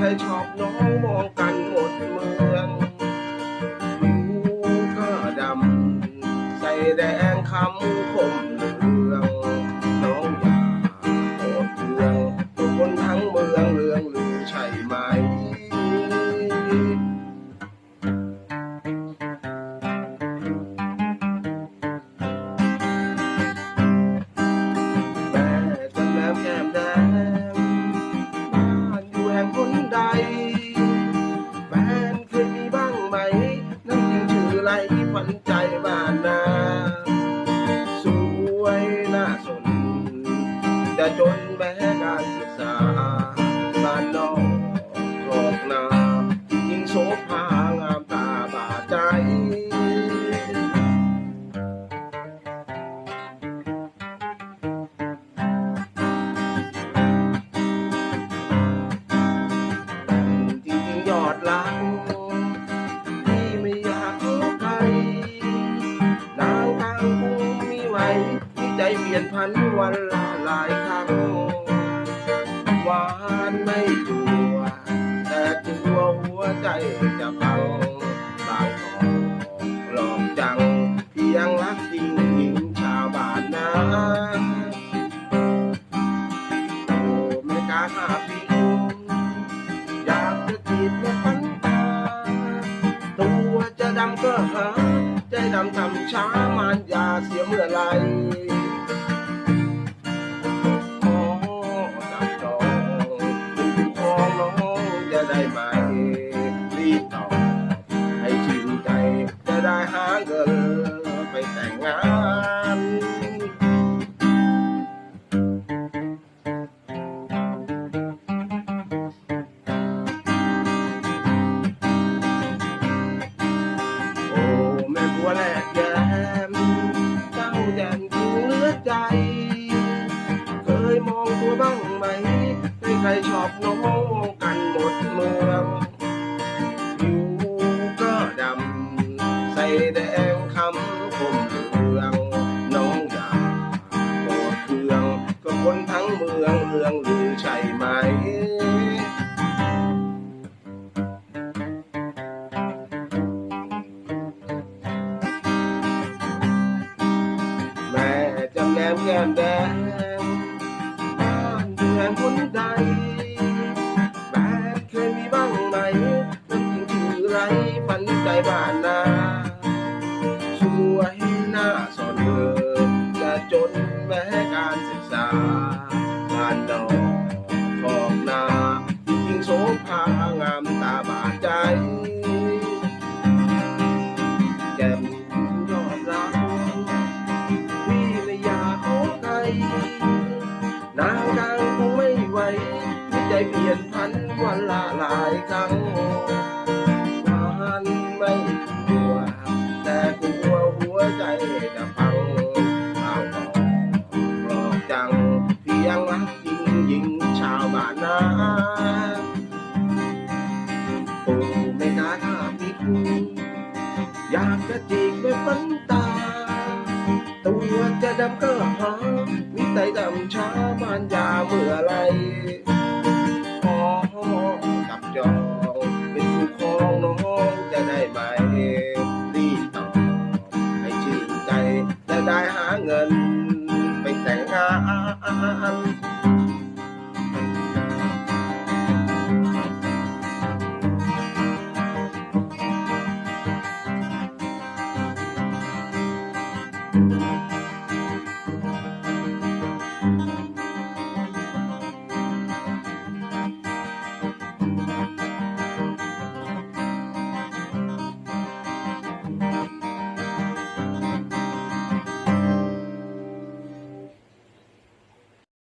ใครชอบน้องมองกันหมดเมืองผิวก็ดำใส่แดงคำคม ไหลฝันใจบ้านนา สวยน่าสน จะจน หลายครั้งหวานไม่กลัว แต่กลัวหัวใจจะพังบางก็หลอกจัง เพียงรักจริงหญิงชาวบ้านนาโอ้ไม่กล้าหาพิงอยากจะจีบมาฟันตา ตัวจะดำก็หา ใจดำทำช้ามันยาเสียเมื่อไร รชอบน้องกันหมดเมืองผิวก็ดำ ใส่แดงคำคมเรือง น้องอยากโกรธเคือง ก็คนทั้งเมืองเรืองลือใช่ไหมแม่จำแนมแก้มแดง มือนคนใดแม่เคยมีบ้างไหมน้ำจริงคือไรฝันใจบ้านนา หลายครั้งมันไม่กลัว แต่กลัวหัวใจจะพังเอาออกหลอกจังเพียงรักจริงหญิงชาวบ้านนาโอ้ไม่กล้าถ้ามีคู่อยากจะจีบไม่ฝันตา ตัวจะดำก็หาวิสัยดำช้านยาเมื่อไร ไ